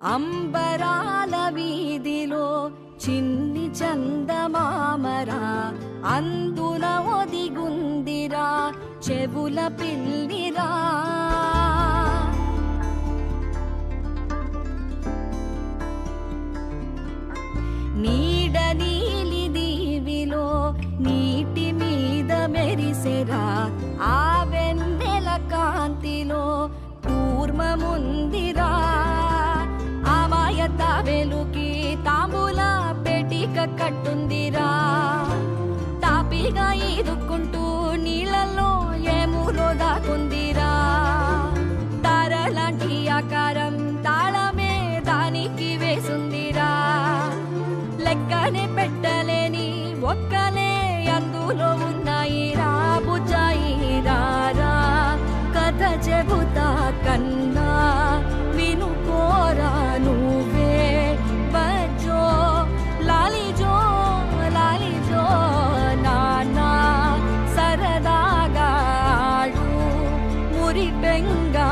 అంబరాల వీధిలో చిన్ని చందమామరా అందున ఒదిగుందిరా చెవుల పిల్లిరా. నీడ నీలి దీవిలో నీటి మీద మెరిసెరా ఆ ఇక కట్టుందిరా. తాపీగా ఈదుక్కుంటూ నీళ్ళల్లో ఏమూలో దాకుందిరా తారలాంటి ఆకారం తాళమే దానికి వేసుందిరా. లెక్కనే పెట్టలేని ఒక్కలే అందులో ఉంది. Bengal.